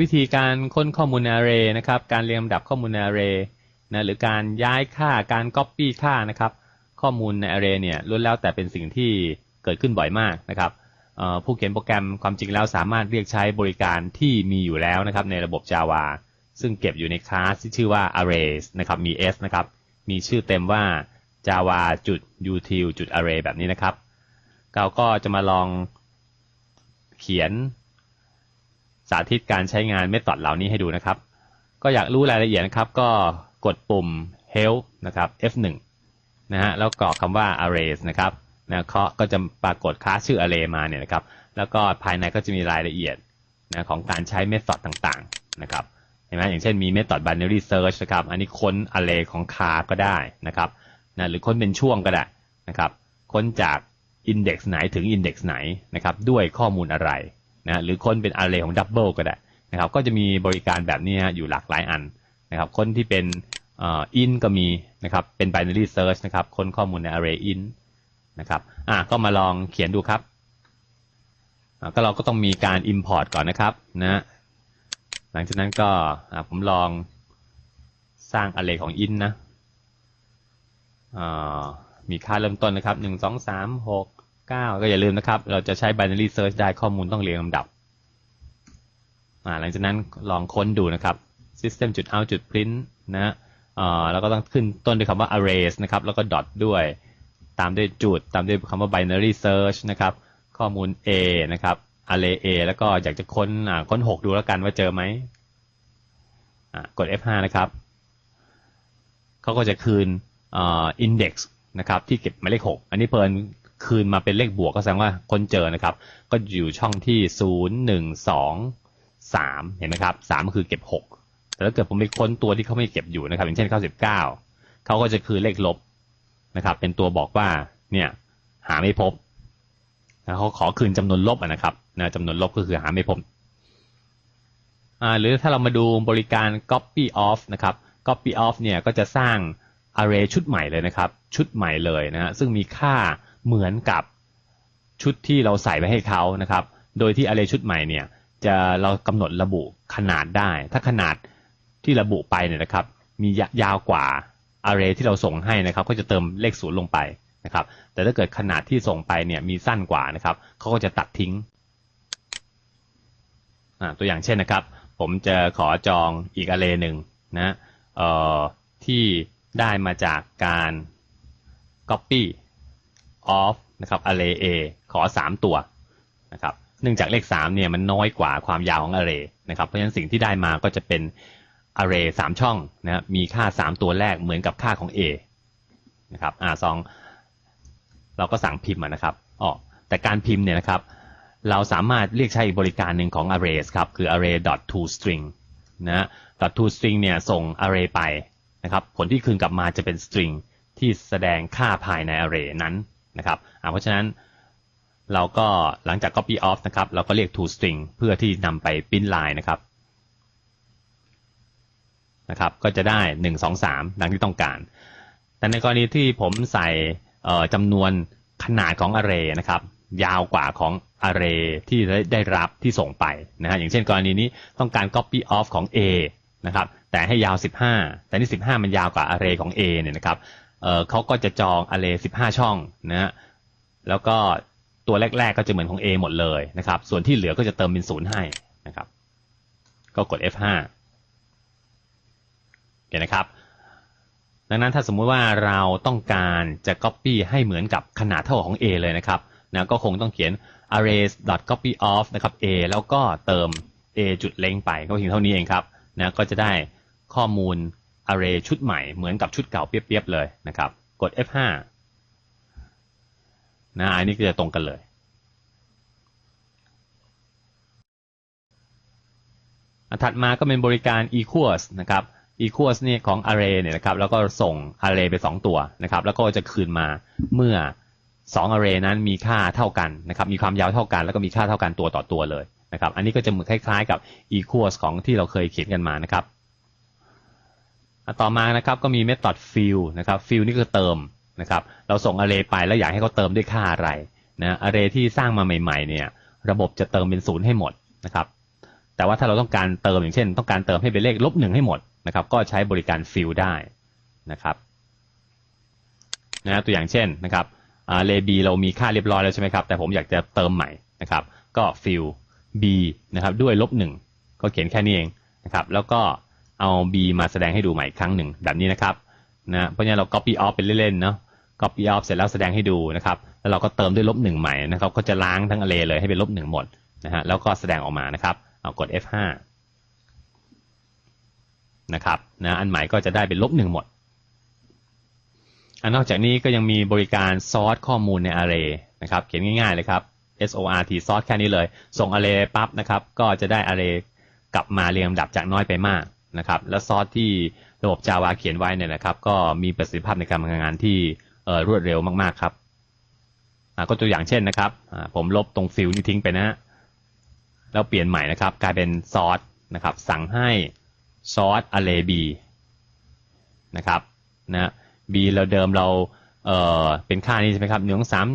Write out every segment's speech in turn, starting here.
วิธีการค้นข้อมูลใน array นะครับ การเรียงลำดับข้อมูลใน array นะหรือการย้ายค่าการ copy ค่านะครับ ข้อมูลใน array เนี่ยล้วนแล้วแต่เป็นสิ่งที่เกิดขึ้นบ่อยมากนะครับผู้เขียนโปรแกรมความจริงแล้วสามารถเรียกใช้บริการที่มีอยู่แล้วนะครับในระบบ Java ซึ่งเก็บอยู่ในคลาสที่ชื่อว่า arrays นะครับมี s นะครับมีชื่อเต็มว่า java จุด util จุด array แบบนี้นะครับเราก็จะมาลองเขียนาธิตการใช้งานเมธอดเหล่านี้ให้ดูนะครับ ก็อยากรู้รายละเอียดนะครับ ก็กดปุ่ม help นะครับ F1 นะฮะแล้วกรอกคำว่า arrays นะครับนะเคาะก็จะปรากฏคลาสชื่อ array มาเนี่ยนะครับ แล้วก็ภายในก็จะมีรายละเอียดนะของการใช้เมธอดต่างๆนะครับเห็นไหมอย่างเช่นมีเมธอด binary search นะครับ อันนี้ค้น array ของคาก็ได้นะครับนะหรือค้นเป็นช่วงก็ได้นะครับ ค้นจาก index ไหนถึง index ไหนนะครับ ด้วยข้อมูลอะไร นะหรือค้นเป็น array ของ double ก็ได้นะครับก็จะมีบริการแบบนี้ฮะอยู่หลากหลายอันนะครับค้นที่เป็นอ่อ in ก็มีนะครับเป็น binary search นะครับค้นข้อมูลใน array in นะครับอะก็มาลองเขียนดูครับก็เราก็ต้องมีการ import ก่อนนะครับนะหลังจากนั้นก็ผมลองสร้าง array ของ in นะมีค่าเริ่มต้นนะครับหนึ่งสองสามหก เก้าก็อย่าลืมนะครับ เราจะใช้ binary search ได้ข้อมูลต้องเรียงลำดับ หลังจากนั้นลองค้นดูนะครับ system จุด out จุด print นะแล้วก็ต้องขึ้นต้นด้วยคำว่า arrays นะครับ แล้วก็ dot ด้วย ตามด้วยจุด ตามด้วยคำว่า binary search นะครับ ข้อมูล A นะครับ array A แล้วก็อยากจะค้นค้นหกดูแล้วกันว่าเจอไหม กด F5 นะครับ เขาก็จะคืน index นะครับ ที่เก็บหมายเลขหกอันนี้เพิ่น คืนมาเป็นเลขบวกก็แสดงว่าคนเจอนะครับ ก็อยู่ช่องที่ศูนย์หนึ่งสองสามเห็นไหมครับสามคือเก็บหกแต่ถ้าเกิดผมไปค้นตัวที่เขาไม่เก็บอยู่นะครับ อย่างเช่นเก้าสิบเก้าเขาก็จะคืนเลขลบนะครับ เป็นตัวบอกว่าเนี่ยหาไม่พบนะเขาขอคืนจำนวนลบนะครับนะจำนวนลบก็คือหาไม่พบอ่าหรือถ้าเรามาดูบริการ copy off นะครับ copy off เนี่ยก็จะสร้าง array ชุดใหม่เลยนะครับ ชุดใหม่เลยนะฮะซึ่งมีค่า เหมือนกับชุดที่เราใส่ไปให้เขานะครับ โดยที่ array ชุดใหม่เนี่ยจะเรากำหนดระบุขนาดได้ ถ้าขนาดที่ระบุไปเนี่ยนะครับ มียาวกว่า array ที่เราส่งให้นะครับ ก็จะเติมเลขศูนย์ลงไปนะครับ แต่ถ้าเกิดขนาดที่ส่งไปเนี่ยมีสั้นกว่านะครับเขาก็จะตัดทิ้งตัวอย่างเช่นนะครับ ผมจะขอจองอีก array หนึ่งนะที่ได้มาจากการ copy of นะครับ array A ขอ 3 ตัวนะครับเนื่องจากเลข 3 เนี่ยมันน้อยกว่าความยาวของ array นะครับเพราะฉะนั้นสิ่งที่ได้มาก็จะเป็น array 3 ช่องนะครับมีค่า 3 ตัวแรกเหมือนกับค่าของ A นะครับอ่าสองเราก็สั่งพิมพ์มานะครับอ๋อแต่การพิมพ์เนี่ยนะครับ เราสามารถเรียกใช้อีกบริการหนึ่งของ arrays ครับ คือ array.toString นะ .toString เนี่ยส่ง array ไปนะครับ ผลที่คืนกลับมาจะเป็น string ที่แสดงค่าภายใน array นั้น นะครับเพราะฉะนั้นเราก็หลังจาก copy off นะครับ เราก็เรียก toString เพื่อที่นำไปพิมพ์ลายนะครับนะครับ ก็จะได้ 1 2 3 ดังที่ต้องการ แต่ในกรณีที่ผมใส่จำนวนขนาดของ array นะครับ ยาวกว่าของ array ที่ได้รับที่ส่งไปนะฮะอย่างเช่นกรณีนี้ต้องการ copy off ของ A นะครับ แต่ให้ยาว 15 แต่นี่ 15 มันยาวกว่า array ของ A เนี่ยนะครับ เออเขาก็จะจอง array 15ช่องนะฮะแล้วก็ตัวแรก ๆ ก็จะเหมือนของ A หมดเลยนะครับ ส่วนที่เหลือก็จะเติมเป็นศูนย์ให้นะครับ ก็กด F5 เห็นนะครับ ดังนั้นถ้าสมมุติว่าเราต้องการจะ copy ให้เหมือนกับขนาดเท่าของ A เลยนะครับนะก็คงต้องเขียน arrays.copyof นะครับ A แล้วก็เติม A จุดเล้งไปก็เพียงเท่านี้เองครับนะก็จะได้ข้อมูล array ชุดใหม่เหมือนกับชุดเก่าเปรียบๆเลยนะครับ กด F5 นะอันนี้ก็จะตรงกันเลยถัดมาก็เป็นบริการ equals นะครับ equals เนี่ยของ array เนี่ยนะครับ แล้วก็ส่ง array ไป 2 ตัวนะครับ แล้วก็จะคืนมาเมื่อ 2 array นั้นมีค่าเท่ากันนะครับ มีความยาวเท่ากัน แล้วก็มีค่าเท่ากันตัวต่อตัวเลยนะครับ อันนี้ก็จะเหมือนคล้ายๆ กับ equals ของที่เราเคยเขียนกันมานะครับ ต่อมานะครับก็มี method fill นะครับ fill นี่คือเติมนะครับ เราส่ง array ไปแล้วอยากให้เขาเติมด้วยค่าอะไรนะ array ที่สร้างมาใหม่ๆเนี่ยระบบจะเติมเป็นศูนย์ให้หมดนะครับแต่ว่าถ้าเราต้องการเติมอย่างเช่น ต้องการเติมให้เป็นเลขลบหนึ่งให้หมดนะครับก็ใช้บริการ fill ได้นะครับนะตัวอย่างเช่นนะครับเลบีเรามีค่าเรียบร้อยแล้วใช่ไหมครับ แต่ผมอยากจะเติมใหม่นะครับ ก็ fill b นะครับด้วยลบหนึ่งก็เขียนแค่นี้เองนะครับ แล้วก็ เอา b มาแสดงให้ดูใหม่ครั้งหนึ่งแบบนี้นะครับนะเพราะงั้นเรา copy off เป็นเล่นๆเนาะ copy off เสร็จแล้วแสดงให้ดูนะครับ แล้วเราก็เติมด้วยลบหนึ่งใหม่นะครับ ก็จะล้างทั้ง array เลยให้เป็นลบหนึ่งหมดนะฮะ แล้วก็แสดงออกมานะครับ เอากด F5 นะครับ นะ อันใหม่ก็จะได้เป็นลบหนึ่งหมดอันนอกจากนี้ก็ยังมีบริการซอร์สข้อมูลใน array นะครับ เขียนง่ายๆเลยครับ sort ซอร์สแค่นี้เลย ส่ง array ปั๊บนะครับ ก็จะได้ array กลับมาเรียงลำดับจากน้อยไปมาก นะครับ แล้วซอสที่ระบบ Java เขียนไว้เนี่ยนะครับ ก็มีประสิทธิภาพในการทำงานที่รวดเร็วมากๆครับก็ตัวอย่างเช่นนะครับผมลบตรงฟิลนี้ทิ้งไปนะแล้วเปลี่ยนใหม่นะครับ กลายเป็นซอสนะครับ สั่งให้ซอส array b นะครับนะ b เราเดิมเราเเป็นค่านี้ใช่ไหมครับหนึ่งสาม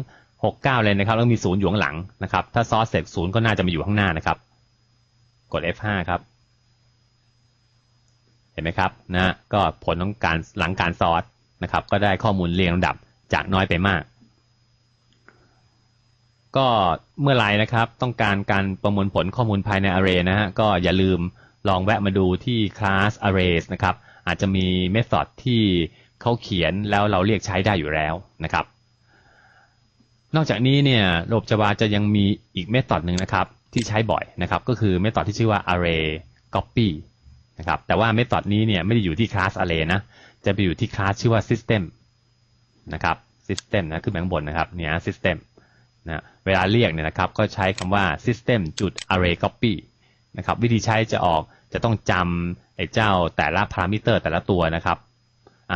หกเก้าเลยนะครับ แล้วมีศูนย์อยู่ข้างหลังนะครับ ถ้าซอสเสร็จศูนย์ก็น่าจะมาอยู่ข้างหน้านะครับ กด F5 ครับ ห็นไหมครับนะก็ผลของการหลังการซอสนะครับ ก็ได้ข้อมูลเรียงลำดับจากน้อยไปมาก ก็เมื่อไรนะครับ ต้องการการประมวลผลข้อมูลภายใน array นะฮะก็อย่าลืมลองแวะมาดูที่ class arrays นะครับ อาจจะมีเมธอดที่เขาเขียนแล้วเราเรียกใช้ได้อยู่แล้วนะครับ นอกจากนี้เนี่ยระบบ Java จะยังมีอีกเมธอดหนึ่งนะครับ ที่ใช้บ่อยนะครับ ก็คือเมธอดที่ชื่อว่า array copy นะครับแต่ว่าเมธอดนี้เนี่ยไม่ได้อยู่ที่คลาส array นะจะไปอยู่ที่คลาสชื่อว่า system นะครับ system นะขึ้นแบงบนนะครับเนี่ย system นะเวลาเรียกเนี่ยนะครับก็ใช้คำว่า system จุด array copy นะครับวิธีใช้จะออกจะต้องจำไอ้เจ้าแต่ละพารามิเตอร์แต่ละตัวนะครับ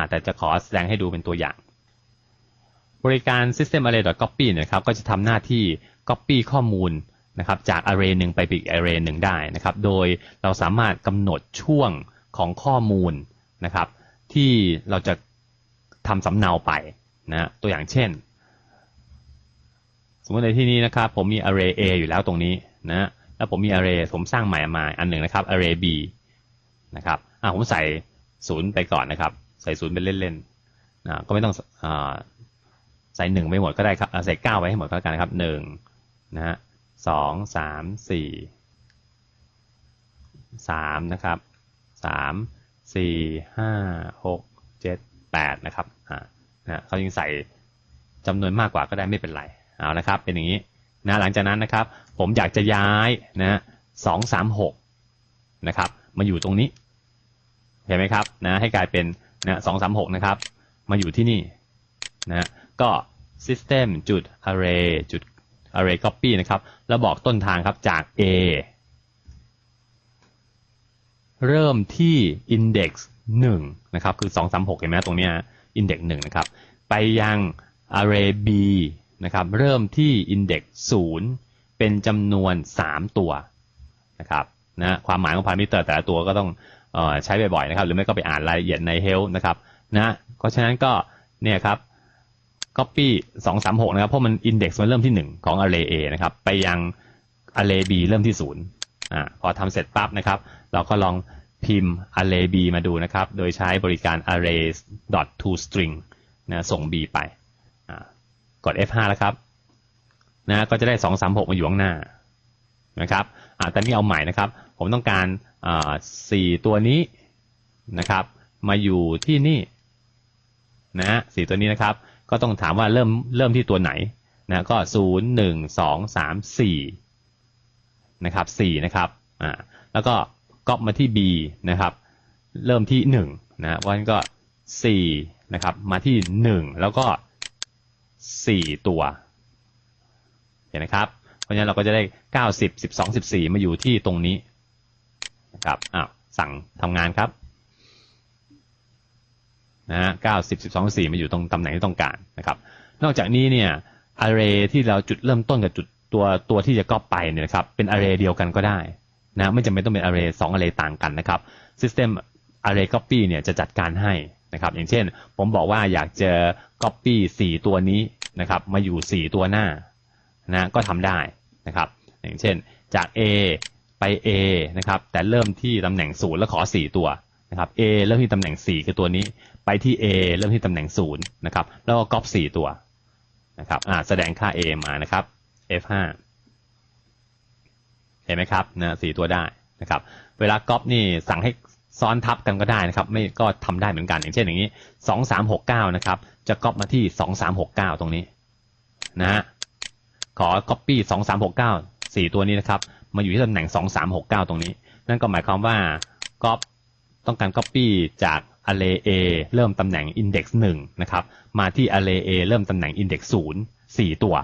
แต่จะขอแสดงให้ดูเป็นตัวอย่าง บริการ system array copy นะครับก็จะทำหน้าที่ copy ข้อมูล นะครับจาก array หนึ่งไปอีก array หนึ่งได้นะครับ โดยเราสามารถกำหนดช่วงของข้อมูลนะครับ ที่เราจะทำสำเนาไปนะตัวอย่างเช่น สมมติในที่นี้นะครับ ผมมี array A อยู่แล้วตรงนี้นะแล้วผมมี array ผมสร้างใหม่มาอันหนึ่งนะครับ array B นะครับอ่าผมใส่ศูนย์ไปก่อนนะครับ ใส่ศูนย์เป็นเล่นๆนะก็ไม่ต้องอใส่หนึ่งไปหมดก็ได้ครับใส่เก้าไว้ให้หมดก็แล้วกันครับหนึ่งนะฮะ สองสามสี่สามนะครับสามสี่ห้าหกเจ็ดแปดนะครับอ่านะเขายังใส่จำนวนมากกว่าก็ได้ไม่เป็นไรเอานะครับ เป็นอย่างนี้นะหลังจากนั้นนะครับ ผมอยากจะย้ายนะสองสามหกนะครับ มาอยู่ตรงนี้เห็นไหมครับนะให้กลายเป็นนะสองสามหกนะครับ มาอยู่ที่นี่นะก็ system จุด array จุด array copy นะครับ แล้วบอกต้นทางครับจาก a เริ่มที่ index 1นะครับ คือ 236 เห็นไหมตรงนี้ index 1นะครับ ไปยัง array b นะครับ เริ่มที่ index 0 เป็นจำนวน 3 ตัวนะครับนะความหมายของพารามิเตอร์แต่ละตัวก็ต้องใช้บ่อยๆนะครับ หรือไม่ก็ไปอ่านรายละเอียดใน Help นะครับนะเพราะฉะนั้นก็เนี่ยครับ copy สองสามหกนะครับ เพราะมัน index มันเริ่มที่หนึ่งของ array A นะครับ ไปยัง array B เริ่มที่ศูนย์อ่าพอทำเสร็จปั๊บนะครับ เราก็ลองพิมพ์ array B มาดูนะครับ โดยใช้บริการ array dot to string นะส่ง B ไปกด F5 แล้วครับนะก็จะได้สองสามหกมาอยู่ข้างหน้านะครับอ่าแต่นี่เอาใหม่นะครับ ผมต้องการสี่ตัวนี้นะครับ มาอยู่ที่นี่นะสี่ตัวนี้นะครับ ก็ต้องถามว่าเริ่มเริ่มที่ตัวไหนนะก็ศูนย์หนึ่งสองสามสี่นะครับสี่นะครับอ่าแล้วก็ก๊อปมาที่ B นะครับ เริ่มที่หนึ่งนะวันก็สี่นะครับมาที่หนึ่งแล้วก็สี่ตัวเห็นไหมครับ เพราะฉะนั้นเราก็จะได้เก้าสิบสิบสองสิบสี่มาอยู่ที่ตรงนี้นะครับอ้าวสั่งทำงานครับ นะฮะเก้าสิบสิบสองสี่มาอยู่ตรงตำแหน่งที่ต้องการนะครับ นอกจากนี้เนี่ย array ที่เราจุดเริ่มต้นกับจุดตัวตัวที่จะก๊อปไปเนี่ยนะครับเป็น array เดียวกันก็ได้นะไม่จำเป็นต้องเป็น array สอง array ต่างกันนะครับ system array copy เนี่ยจะจัดการให้นะครับ อย่างเช่น ผมบอกว่าอยากจะ copy สี่ตัวนี้นะครับ มาอยู่สี่ตัวหน้านะก็ทำได้นะครับ อย่างเช่นจาก A ไป A นะครับ แต่เริ่มที่ตำแหน่งศูนย์แล้วขอสี่ตัว นะครับ A เริ่มที่ตำแหน่งสี่คือตัวนี้ ไปที่ A เริ่มที่ตำแหน่งศูนะครับ แล้วก็ก๊อปสี่ตัวนะครับอ่าแสดงค่า A มานะครับ F5 เห็นไหมครับนะสตัวได้นะครับ เวลาก๊อปนี่สั่งให้ซ้อนทับกันก็ได้นะครับ ไม่ก็ทำได้เหมือนกัน อย่างเช่นอย่างนี้สองสามหกเก้านะครับ จะก๊อปมาที่สองสามหกเก้าตรงนี้นะฮะ ขอ copy สองสามหกเก้าสี่ตัวนี้นะครับ มาอยู่ที่ตำแหน่งสองสามหกเก้าตรงนี้ นั่นก็หมายความว่าก๊อป ต้องการ copy จาก array A เริ่มตำแหน่ง index หนึ่งนะครับมาที่ array A เริ่มตำแหน่ง index ศูนย์สี่ตัว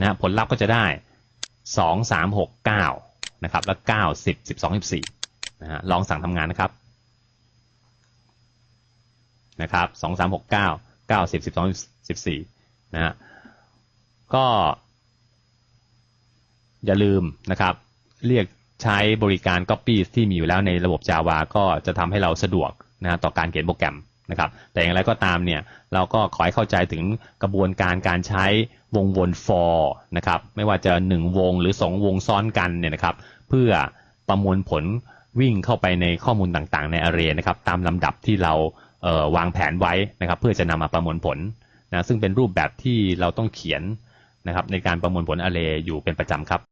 นะผลลัพธ์ก็จะได้สองสามหกเก้านะครับแล้วเก้าสิบสิบสองสิบสี่นะฮะลองสั่งทำงานนะครับนะครับสองสามหกเก้าเก้าสิบสิบสองสิบสี่นะฮะก็ อย่าลืมนะครับ เรียก ใช้บริการ Copy ที่มีอยู่แล้วในระบบ Java ก็จะทำให้เราสะดวกนะฮะต่อการเขียนโปรแกรมนะครับ แต่อย่างไรก็ตามเนี่ยเราก็ขอให้เข้าใจถึงกระบวนการการใช้วงวน for นะครับไม่ว่าจะ 1 วงหรือ 2 วงซ้อนกันเนี่ยนะครับเพื่อประมวลผลวิ่งเข้าไปในข้อมูลต่างๆ ใน array นะครับตามลำดับที่เราเวางแผนไว้นะครับเพื่อจะนำมาประมวลผลนะซึ่งเป็นรูปแบบที่เราต้องเขียนนะครับในการประมวลผล array อยู่เป็นประจำครับ